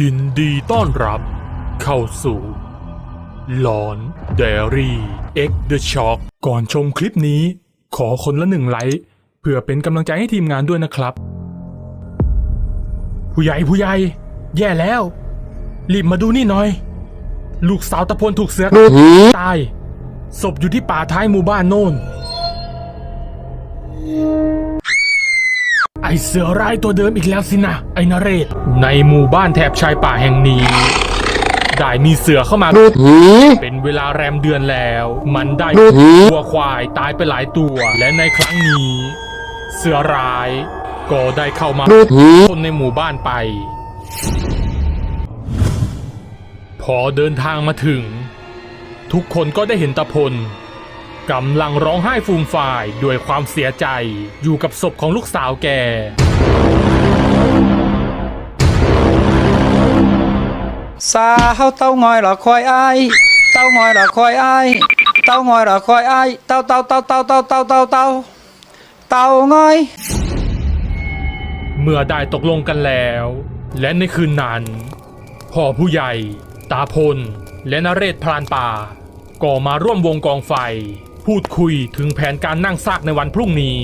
ยินดีต้อนรับ เข้าสู่หลอนเดรี่เอ็กเดอะช็อคก่อนชมคลิปนี้ ขอคนละหนึ่งไลค์เพื่อเป็นกำลังใจให้ทีมงานด้วยนะครับ ผู้ใหญ่ผู้ใหญ่ แย่แล้ว รีบมาดูนี่หน่อย ลูกสาวตะพลถูกเสือตายศพอยู่ที่ป่าท้ายหมู่บ้านโน่น อเสือร้ายตัวเดิมอีกแล้วสินะ ไอนเรศ ในหมู่บ้านแถบชายป่าแห่งนี้ ได้มีเสือเข้ามาเป็นเวลาแรมเดือนแล้ว มันได้วัวควายตายไปหลายตัว และในครั้งนี้ เสือร้าย ก็ได้เข้ามาคนในหมู่บ้านไป พอเดินทางมาถึง ทุกคนก็ได้เห็นตะพล กำลังร้องไห้ฟูมฝ่ายด้วยความเสียใจอยู่กับศพของลูกสาวแก สาวเต้างอยหรอคอยอายเต้างอยหรอคอยอายเต้างอยหรอคอยอายเต้าเต้าเต้าเต้าเต้าเต้าเต้าเต้าเต้างอย เมื่อได้ตกลงกันแล้ว และในคืนนั้นพ่อผู้ใหญ่ ตาพล และนเรศพรานป่า ก็มาร่วมวงกองไฟ พูดคุยถึงแผนการนั่งซากในวันพรุ่งนี้